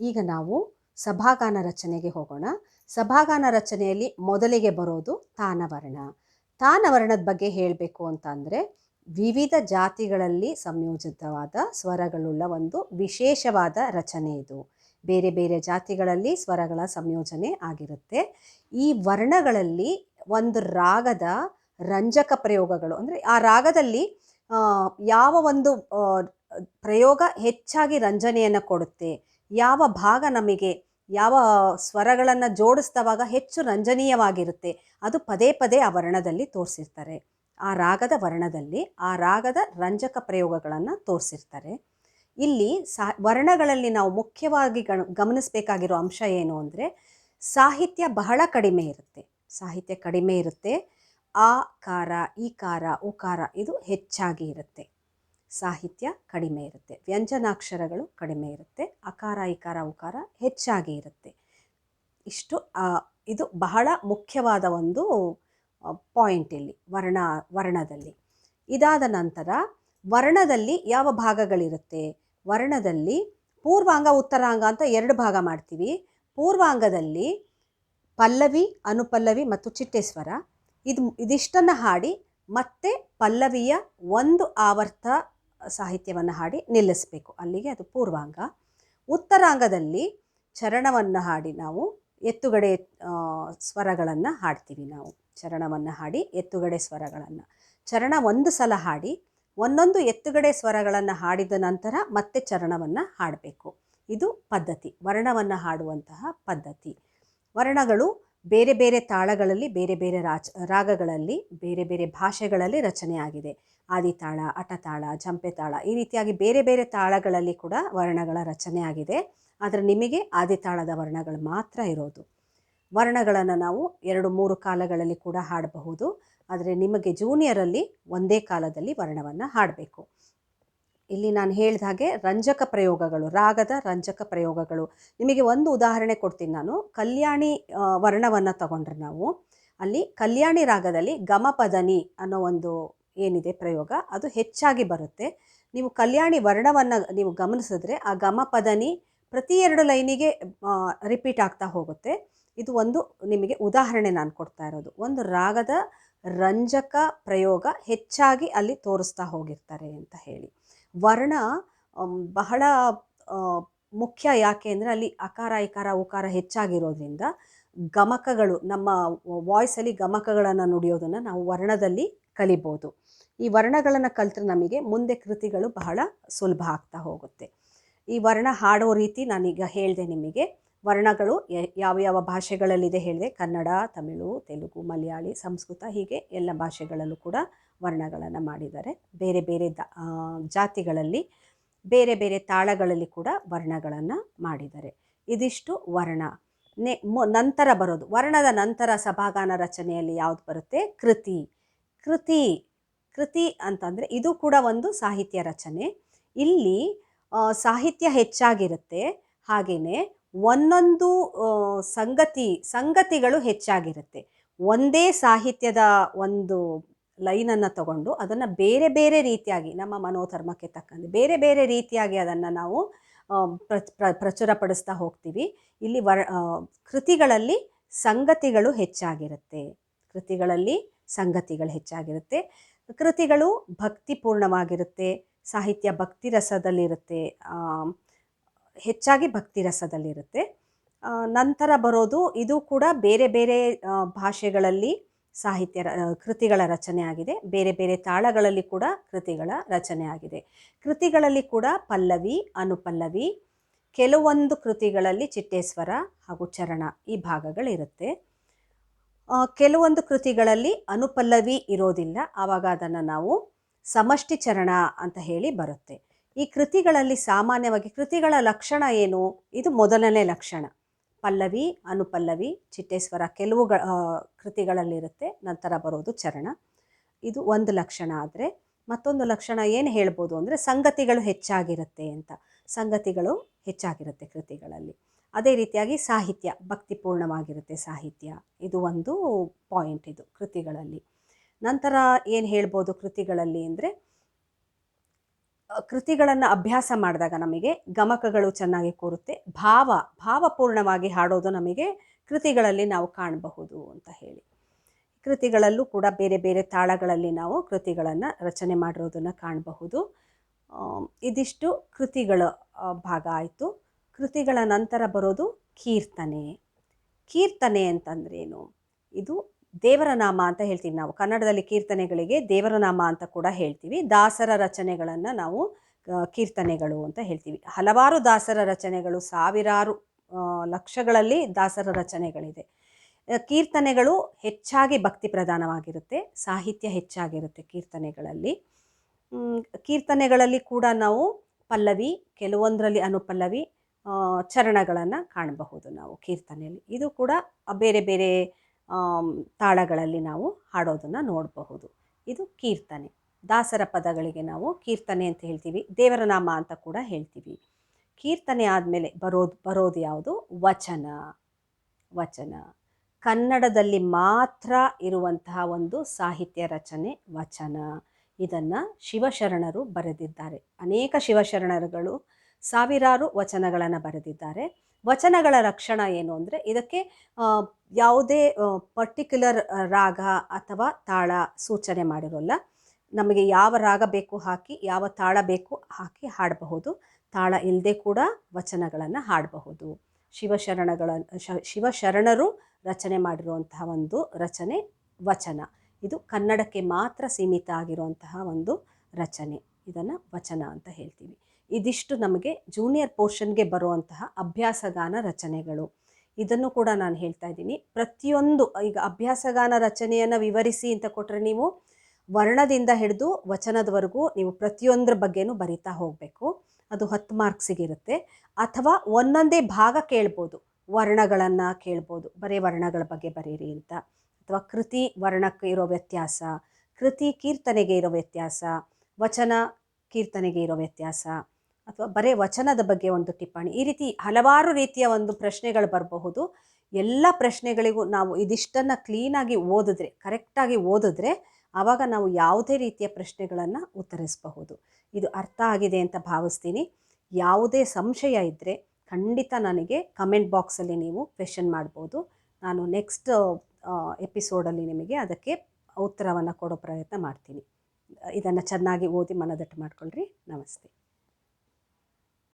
ಈಗ ನಾವು ಸಭಾಗಾನ ರಚನೆಗೆ ಹೋಗೋಣ. ಸಭಾಗಾನ ರಚನೆಯಲ್ಲಿ ಮೊದಲಿಗೆ ಬರೋದು ತಾನವರ್ಣ. ತಾನವರ್ಣದ ಬಗ್ಗೆ ಹೇಳಬೇಕು ಅಂತ ಅಂದರೆ ವಿವಿಧ ಜಾತಿಗಳಲ್ಲಿ ಸಂಯೋಜಿತವಾದ ಸ್ವರಗಳುಳ್ಳ ಒಂದು ವಿಶೇಷವಾದ ರಚನೆ ಇದು. ಬೇರೆ ಬೇರೆ ಜಾತಿಗಳಲ್ಲಿ ಸ್ವರಗಳ ಸಂಯೋಜನೆ ಆಗಿರುತ್ತೆ. ಈ ವರ್ಣಗಳಲ್ಲಿ ಒಂದು ರಾಗದ ರಂಜಕ ಪ್ರಯೋಗಗಳು ಅಂದರೆ ಆ ರಾಗದಲ್ಲಿ ಯಾವ ಒಂದು ಪ್ರಯೋಗ ಹೆಚ್ಚಾಗಿ ರಂಜನೆಯನ್ನು ಕೊಡುತ್ತೆ. ಯಾವ ಭಾಗ ನಮಗೆ, ಯಾವ ಸ್ವರಗಳನ್ನು ಜೋಡಿಸಿದವಾಗ ಹೆಚ್ಚು ರಂಜನೀಯವಾಗಿರುತ್ತೆ, ಅದು ಪದೇ ಪದೇ ಆ ವರ್ಣದಲ್ಲಿ ತೋರಿಸಿರ್ತಾರೆ. ಆ ರಾಗದ ವರ್ಣದಲ್ಲಿ, ಆ ರಾಗದ ರಂಜಕ ಪ್ರಯೋಗಗಳನ್ನು ತೋರಿಸಿರ್ತಾರೆ. ಇಲ್ಲಿ ಸಾ, ವರ್ಣಗಳಲ್ಲಿ ನಾವು ಮುಖ್ಯವಾಗಿ ಗಣ, ಗಮನಿಸಬೇಕಾಗಿರೋ ಅಂಶ ಏನು ಅಂದರೆ, ಸಾಹಿತ್ಯ ಬಹಳ ಕಡಿಮೆ ಇರುತ್ತೆ. ಸಾಹಿತ್ಯ ಕಡಿಮೆ ಇರುತ್ತೆ. ಆ, ಕಾರ, ಈ ಕಾರ, ಉಕಾರ, ಇದು ಹೆಚ್ಚಾಗಿ ಇರುತ್ತೆ. ಸಾಹಿತ್ಯ ಕಡಿಮೆ ಇರುತ್ತೆ. ವ್ಯಂಜನಾಕ್ಷರಗಳು ಕಡಿಮೆ ಇರುತ್ತೆ. ಅಕಾರ, ಇಕಾರ, ಉಕಾರ ಹೆಚ್ಚಾಗಿ ಇರುತ್ತೆ. ಇಷ್ಟು ಇದು ಬಹಳ ಮುಖ್ಯವಾದ ಒಂದು ಪಾಯಿಂಟ್ ಇಲ್ಲಿ, ವರ್ಣ, ವರ್ಣದಲ್ಲಿ. ಇದಾದ ನಂತರ ವರ್ಣದಲ್ಲಿ ಯಾವ ಭಾಗಗಳಿರುತ್ತೆ? ವರ್ಣದಲ್ಲಿ ಪೂರ್ವಾಂಗ, ಉತ್ತರಾಂಗ ಅಂತ ಎರಡು ಭಾಗ ಮಾಡ್ತೀವಿ. ಪೂರ್ವಾಂಗದಲ್ಲಿ ಪಲ್ಲವಿ, ಅನುಪಲ್ಲವಿ ಮತ್ತು ಚಿಟ್ಟೇಶ್ವರ. ಇದು, ಇದಿಷ್ಟನ್ನು ಹಾಡಿ ಮತ್ತೆ ಪಲ್ಲವಿಯ ಒಂದು ಆವರ್ತ ಸಾಹಿತ್ಯವನ್ನು ಹಾಡಿ ನಿಲ್ಲಿಸಬೇಕು. ಅಲ್ಲಿಗೆ ಅದು ಪೂರ್ವಾಂಗ. ಉತ್ತರಾಂಗದಲ್ಲಿ ಚರಣವನ್ನು ಹಾಡಿ ನಾವು ಎತ್ತುಗಡೆ ಸ್ವರಗಳನ್ನು ಹಾಡ್ತೀವಿ ನಾವು. ಚರಣವನ್ನು ಹಾಡಿ ಎತ್ತುಗಡೆ ಸ್ವರಗಳನ್ನು. ಚರಣ ಒಂದು ಸಲ ಹಾಡಿ, ಒಂದೊಂದು ಎತ್ತುಗಡೆ ಸ್ವರಗಳನ್ನು ಹಾಡಿದ ನಂತರ ಮತ್ತೆ ಚರಣವನ್ನು ಹಾಡಬೇಕು. ಇದು ಪದ್ಧತಿ. ವರ್ಣವನ್ನು ಹಾಡುವಂತಹ ಪದ್ಧತಿ. ವರ್ಣಗಳು ಬೇರೆ ಬೇರೆ ತಾಳಗಳಲ್ಲಿ, ಬೇರೆ ಬೇರೆ ರಾಜ ರಾಗಗಳಲ್ಲಿ, ಬೇರೆ ಬೇರೆ ಭಾಷೆಗಳಲ್ಲಿ ರಚನೆಯಾಗಿದೆ. ಆದಿತಾಳ ಅಟತಾಳ ಜಂಪೆತಾಳ ಈ ರೀತಿಯಾಗಿ ಬೇರೆ ಬೇರೆ ತಾಳಗಳಲ್ಲಿ ಕೂಡ ವರ್ಣಗಳ ರಚನೆ ಆಗಿದೆ. ಆದರೆ ನಿಮಗೆ ಆದಿತಾಳದ ವರ್ಣಗಳು ಮಾತ್ರ ಇರೋದು. ವರ್ಣಗಳನ್ನು ನಾವು ಎರಡು ಮೂರು ಕಾಲಗಳಲ್ಲಿ ಕೂಡ ಹಾಡಬಹುದು. ಆದರೆ ನಿಮಗೆ ಜೂನಿಯರಲ್ಲಿ ಒಂದೇ ಕಾಲದಲ್ಲಿ ವರ್ಣವನ್ನು ಹಾಡಬೇಕು. ಇಲ್ಲಿ ನಾನು ಹೇಳಿದ ಹಾಗೆ ರಂಜಕ ಪ್ರಯೋಗಗಳು, ರಾಗದ ರಂಜಕ ಪ್ರಯೋಗಗಳು. ನಿಮಗೆ ಒಂದು ಉದಾಹರಣೆ ಕೊಡ್ತೀನಿ ನಾನು. ಕಲ್ಯಾಣಿ ವರ್ಣವನ್ನು ತಗೊಂಡ್ರೆ ನಾವು. ಅಲ್ಲಿ ಕಲ್ಯಾಣಿ ರಾಗದಲ್ಲಿ ಗಮಪದನಿ ಅನ್ನೋ ಒಂದು ಏನಿದೆ ಪ್ರಯೋಗ, ಅದು ಹೆಚ್ಚಾಗಿ ಬರುತ್ತೆ. ನೀವು ಕಲ್ಯಾಣಿ ವರ್ಣವನ್ನು ನೀವು ಗಮನಿಸಿದ್ರೆ ಆ ಗಮ ಪದನಿ ಪ್ರತಿ ಎರಡು ಲೈನಿಗೆ ರಿಪೀಟ್ ಆಗ್ತಾ ಹೋಗುತ್ತೆ. ಇದು ಒಂದು ನಿಮಗೆ ಉದಾಹರಣೆ ನಾನು ಕೊಡ್ತಾ ಇರೋದು. ಒಂದು ರಾಗದ ರಂಜಕ ಪ್ರಯೋಗ ಹೆಚ್ಚಾಗಿ ಅಲ್ಲಿ ತೋರಿಸ್ತಾ ಹೋಗಿರ್ತಾರೆ ಅಂತ ಹೇಳಿ. ವರ್ಣ ಬಹಳ ಮುಖ್ಯ ಯಾಕೆ ಅಂದರೆ ಅಲ್ಲಿ ಅಕಾರ, ಇಕಾರ, ಉಕಾರ ಹೆಚ್ಚಾಗಿರೋದ್ರಿಂದ ಗಮಕಗಳು, ನಮ್ಮ ವಾಯ್ಸಲ್ಲಿ ಗಮಕಗಳನ್ನು ನುಡಿಯೋದನ್ನು ನಾವು ವರ್ಣದಲ್ಲಿ ಕಲಿಬೋದು. ಈ ವರ್ಣಗಳನ್ನು ಕಲಿತ್ರೆ ನಮಗೆ ಮುಂದೆ ಕೃತಿಗಳು ಬಹಳ ಸುಲಭ ಆಗ್ತಾ ಹೋಗುತ್ತೆ. ಈ ವರ್ಣ ಹಾಡೋ ರೀತಿ ನಾನೀಗ ಹೇಳಿದೆ ನಿಮಗೆ. ವರ್ಣಗಳು ಯಾವ ಯಾವ ಭಾಷೆಗಳಲ್ಲಿದೆ ಹೇಳಿದೆ. ಕನ್ನಡ, ತಮಿಳು, ತೆಲುಗು, ಮಲಯಾಳಿ, ಸಂಸ್ಕೃತ ಹೀಗೆ ಎಲ್ಲ ಭಾಷೆಗಳಲ್ಲೂ ಕೂಡ ವರ್ಣಗಳನ್ನು ಮಾಡಿದ್ದಾರೆ. ಬೇರೆ ಬೇರೆ ದ ಜಾತಿಗಳಲ್ಲಿ, ಬೇರೆ ಬೇರೆ ತಾಳಗಳಲ್ಲಿ ಕೂಡ ವರ್ಣಗಳನ್ನು ಮಾಡಿದ್ದಾರೆ. ಇದಿಷ್ಟು ವರ್ಣ. ನೆ ನಂತರ ಬರೋದು. ವರ್ಣದ ನಂತರ ಸಭಾಗಾನ ರಚನೆಯಲ್ಲಿ ಯಾವುದು ಬರುತ್ತೆ? ಕೃತಿ. ಕೃತಿ ಕೃತಿ ಅಂತಂದರೆ ಇದು ಕೂಡ ಒಂದು ಸಾಹಿತ್ಯ ರಚನೆ. ಇಲ್ಲಿ ಸಾಹಿತ್ಯ ಹೆಚ್ಚಾಗಿರುತ್ತೆ. ಹಾಗೆಯೇ ಒಂದೊಂದು ಸಂಗತಿ, ಸಂಗತಿಗಳು ಹೆಚ್ಚಾಗಿರುತ್ತೆ. ಒಂದೇ ಸಾಹಿತ್ಯದ ಒಂದು ಲೈನನ್ನು ತಗೊಂಡು ಅದನ್ನು ಬೇರೆ ಬೇರೆ ರೀತಿಯಾಗಿ ನಮ್ಮ ಮನೋಧರ್ಮಕ್ಕೆ ತಕ್ಕಂತೆ ಬೇರೆ ಬೇರೆ ರೀತಿಯಾಗಿ ಅದನ್ನು ನಾವು ಪ್ರಚುರಪಡಿಸ್ತಾ ಹೋಗ್ತೀವಿ. ಇಲ್ಲಿ ವರ್ ಕೃತಿಗಳಲ್ಲಿ ಸಂಗತಿಗಳು ಹೆಚ್ಚಾಗಿರುತ್ತೆ. ಕೃತಿಗಳಲ್ಲಿ ಸಂಗತಿಗಳು ಹೆಚ್ಚಾಗಿರುತ್ತೆ. ಕೃತಿಗಳು ಭಕ್ತಿಪೂರ್ಣವಾಗಿರುತ್ತೆ, ಸಾಹಿತ್ಯ ಭಕ್ತಿ ರಸದಲ್ಲಿರುತ್ತೆ ಹೆಚ್ಚಾಗಿ ಭಕ್ತಿ ರಸದಲ್ಲಿರುತ್ತೆ ನಂತರ ಬರೋದು ಇದು ಕೂಡ ಬೇರೆ ಬೇರೆ ಭಾಷೆಗಳಲ್ಲಿ ಸಾಹಿತ್ಯ ಕೃತಿಗಳ ರಚನೆ ಆಗಿದೆ. ಬೇರೆ ಬೇರೆ ತಾಳಗಳಲ್ಲಿ ಕೂಡ ಕೃತಿಗಳ ರಚನೆ ಆಗಿದೆ. ಕೃತಿಗಳಲ್ಲಿ ಕೂಡ ಪಲ್ಲವಿ, ಅನುಪಲ್ಲವಿ, ಕೆಲವೊಂದು ಕೃತಿಗಳಲ್ಲಿ ಚಿಟ್ಟೇಶ್ವರ ಹಾಗೂ ಚರಣ ಈ ಭಾಗಗಳಿರುತ್ತೆ. ಕೆಲವೊಂದು ಕೃತಿಗಳಲ್ಲಿ ಅನುಪಲ್ಲವಿ ಇರೋದಿಲ್ಲ. ಆವಾಗ ಅದನ್ನು ನಾವು ಸಮಷ್ಟಿ ಚರಣ ಅಂತ ಹೇಳಿ ಬರುತ್ತೆ. ಈ ಕೃತಿಗಳಲ್ಲಿ ಸಾಮಾನ್ಯವಾಗಿ ಕೃತಿಗಳ ಲಕ್ಷಣ ಏನು? ಇದು ಮೊದಲನೇ ಲಕ್ಷಣ. ಪಲ್ಲವಿ, ಅನುಪಲ್ಲವಿ, ಚಿಟ್ಟೇಶ್ವರ ಕೆಲವು ಕೃತಿಗಳಲ್ಲಿರುತ್ತೆ. ನಂತರ ಬರೋದು ಚರಣ. ಇದು ಒಂದು ಲಕ್ಷಣ ಆದರೆ ಮತ್ತೊಂದು ಲಕ್ಷಣ ಏನು ಹೇಳ್ಬೋದು ಅಂದರೆ ಸಂಗತಿಗಳು ಹೆಚ್ಚಾಗಿರುತ್ತೆ ಅಂತ. ಸಂಗತಿಗಳು ಹೆಚ್ಚಾಗಿರುತ್ತೆ ಕೃತಿಗಳಲ್ಲಿ. ಅದೇ ರೀತಿಯಾಗಿ ಸಾಹಿತ್ಯ, ಭಕ್ತಿಪೂರ್ಣವಾಗಿರುತ್ತೆ ಸಾಹಿತ್ಯ. ಇದು ಒಂದು ಪಾಯಿಂಟ್ ಇದು ಕೃತಿಗಳಲ್ಲಿ. ನಂತರ ಏನು ಹೇಳ್ಬೋದು ಕೃತಿಗಳಲ್ಲಿ ಅಂದರೆ ಕೃತಿಗಳನ್ನು ಅಭ್ಯಾಸ ಮಾಡಿದಾಗ ನಮಗೆ ಗಮಕಗಳು ಚೆನ್ನಾಗಿ ಕೂರುತ್ತೆ. ಭಾವ, ಭಾವಪೂರ್ಣವಾಗಿ ಹಾಡೋದು ನಮಗೆ ಕೃತಿಗಳಲ್ಲಿ ನಾವು ಕಾಣಬಹುದು ಅಂತ ಹೇಳಿ. ಕೃತಿಗಳಲ್ಲೂ ಕೂಡ ಬೇರೆ ಬೇರೆ ತಾಳಗಳಲ್ಲಿ ನಾವು ಕೃತಿಗಳನ್ನು ರಚನೆ ಮಾಡಿರೋದನ್ನು ಕಾಣಬಹುದು. ಇದಿಷ್ಟು ಕೃತಿಗಳ ಭಾಗ ಆಯಿತು. ಕೃತಿಗಳ ನಂತರ ಬರೋದು ಕೀರ್ತನೆ. ಕೀರ್ತನೆ ಅಂತಂದ್ರೇನು? ಇದು ದೇವರ ನಾಮ ಅಂತ ಹೇಳ್ತೀವಿ ನಾವು. ಕನ್ನಡದಲ್ಲಿ ಕೀರ್ತನೆಗಳಿಗೆ ದೇವರ ನಾಮ ಅಂತ ಕೂಡ ಹೇಳ್ತೀವಿ. ದಾಸರ ರಚನೆಗಳನ್ನು ನಾವು ಕೀರ್ತನೆಗಳು ಅಂತ ಹೇಳ್ತೀವಿ. ಹಲವಾರು ದಾಸರ ರಚನೆಗಳು, ಸಾವಿರಾರು ಲಕ್ಷಗಳಲ್ಲಿ ದಾಸರ ರಚನೆಗಳಿದೆ. ಕೀರ್ತನೆಗಳು ಹೆಚ್ಚಾಗಿ ಭಕ್ತಿ ಪ್ರಧಾನವಾಗಿರುತ್ತೆ. ಸಾಹಿತ್ಯ ಹೆಚ್ಚಾಗಿರುತ್ತೆ ಕೀರ್ತನೆಗಳಲ್ಲಿ. ಕೀರ್ತನೆಗಳಲ್ಲಿ ಕೂಡ ನಾವು ಪಲ್ಲವಿ, ಕೆಲವೊಂದರಲ್ಲಿ ಅನುಪಲ್ಲವಿ ಚರಣಗಳನ್ನು ಕಾಣಬಹುದು ನಾವು, ಕೀರ್ತನೆಯಲ್ಲಿ. ಇದು ಕೂಡ ಬೇರೆ ಬೇರೆ ತಾಳಗಳಲ್ಲಿ ನಾವು ಹಾಡೋದನ್ನು ನೋಡಬಹುದು. ಇದು ಕೀರ್ತನೆ. ದಾಸರ ಪದಗಳಿಗೆ ನಾವು ಕೀರ್ತನೆ ಅಂತ ಹೇಳ್ತೀವಿ, ದೇವರ ನಾಮ ಅಂತ ಕೂಡ ಹೇಳ್ತೀವಿ. ಕೀರ್ತನೆ ಆದಮೇಲೆ ಬರೋದು ಬರೋದು ಯಾವುದು? ವಚನ. ವಚನ. ಕನ್ನಡದಲ್ಲಿ ಮಾತ್ರ ಇರುವಂತಹ ಒಂದು ಸಾಹಿತ್ಯ ರಚನೆ ವಚನ. ಇದನ್ನು ಶಿವಶರಣರು ಬರೆದಿದ್ದಾರೆ. ಅನೇಕ ಶಿವಶರಣರುಗಳು ಸಾವಿರಾರು ವಚನಗಳನ್ನು ಬರೆದಿದ್ದಾರೆ. ವಚನಗಳ ರಕ್ಷಣ ಏನು ಅಂದರೆ ಇದಕ್ಕೆ ಯಾವುದೇ ಪರ್ಟಿಕ್ಯುಲರ್ ರಾಗ ಅಥವಾ ತಾಳ ಸೂಚನೆ ಮಾಡಿರೋಲ್ಲ. ನಮಗೆ ಯಾವ ರಾಗ ಬೇಕು ಹಾಕಿ, ಯಾವ ತಾಳ ಬೇಕು ಹಾಕಿ ಹಾಡಬಹುದು. ತಾಳ ಇಲ್ಲದೆ ಕೂಡ ವಚನಗಳನ್ನು ಹಾಡಬಹುದು. ಶಿವಶರಣಗಳ ಶಿವಶರಣರು ರಚನೆ ಮಾಡಿರುವಂತಹ ಒಂದು ರಚನೆ ವಚನ. ಇದು ಕನ್ನಡಕ್ಕೆ ಮಾತ್ರ ಸೀಮಿತ ಆಗಿರುವಂತಹ ಒಂದು ರಚನೆ. ಇದನ್ನು ವಚನ ಅಂತ ಹೇಳ್ತೀವಿ. ಇದಿಷ್ಟು ನಮಗೆ ಜೂನಿಯರ್ ಪೋರ್ಷನ್ಗೆ ಬರುವಂತಹ ಅಭ್ಯಾಸಗಾನ ರಚನೆಗಳು. ಇದನ್ನು ಕೂಡ ನಾನು ಹೇಳ್ತಾ ಇದ್ದೀನಿ. ಪ್ರತಿಯೊಂದು, ಈಗ ಅಭ್ಯಾಸಗಾನ ರಚನೆಯನ್ನು ವಿವರಿಸಿ ಅಂತ ಕೊಟ್ಟರೆ ನೀವು ವರ್ಣದಿಂದ ಹಿಡಿದು ವಚನದವರೆಗೂ ನೀವು ಪ್ರತಿಯೊಂದರ ಬಗ್ಗೆನೂ ಬರಿತಾ ಹೋಗಬೇಕು. ಅದು ಹತ್ತು ಮಾರ್ಕ್ಸಿಗಿರುತ್ತೆ. ಅಥವಾ ಒಂದೊಂದೇ ಭಾಗ ಕೇಳ್ಬೋದು. ವರ್ಣಗಳನ್ನು ಕೇಳ್ಬೋದು. ಬರೀ ವರ್ಣಗಳ ಬಗ್ಗೆ ಬರೀರಿ ಅಂತ. ಅಥವಾ ಕೃತಿ ವರ್ಣಕ್ಕೆ ಇರೋ ವ್ಯತ್ಯಾಸ, ಕೃತಿ ಕೀರ್ತನೆಗೆ ಇರೋ ವ್ಯತ್ಯಾಸ, ವಚನ ಕೀರ್ತನೆಗೆ ಇರೋ ವ್ಯತ್ಯಾಸ ಅಥವಾ ಬರೀ ವಚನದ ಬಗ್ಗೆ ಒಂದು ಟಿಪ್ಪಣಿ. ಈ ರೀತಿ ಹಲವಾರು ರೀತಿಯ ಒಂದು ಪ್ರಶ್ನೆಗಳು ಬರಬಹುದು. ಎಲ್ಲ ಪ್ರಶ್ನೆಗಳಿಗೂ ನಾವು ಇದಿಷ್ಟನ್ನು ಕ್ಲೀನಾಗಿ ಓದಿದ್ರೆ ಕರೆಕ್ಟಾಗಿ ಓದಿದ್ರೆ ಆವಾಗ ನಾವು ಯಾವುದೇ ರೀತಿಯ ಪ್ರಶ್ನೆಗಳನ್ನು ಉತ್ತರಿಸಬಹುದು. ಇದು ಅರ್ಥ ಆಗಿದೆ ಅಂತ ಭಾವಿಸ್ತೀನಿ. ಯಾವುದೇ ಸಂಶಯ ಇದ್ದರೆ ಖಂಡಿತ ನನಗೆ ಕಮೆಂಟ್ ಬಾಕ್ಸಲ್ಲಿ ನೀವು ಕ್ವೆಶನ್ ಮಾಡ್ಬೋದು. ನಾನು ನೆಕ್ಸ್ಟ್ ಎಪಿಸೋಡಲ್ಲಿ ನಿಮಗೆ ಅದಕ್ಕೆ ಉತ್ತರವನ್ನು ಕೊಡೋ ಪ್ರಯತ್ನ ಮಾಡ್ತೀನಿ. ಇದನ್ನು ಚೆನ್ನಾಗಿ ಓದಿ ಮನದಟ್ಟು ಮಾಡ್ಕೊಳ್ರಿ. ನಮಸ್ತೆ.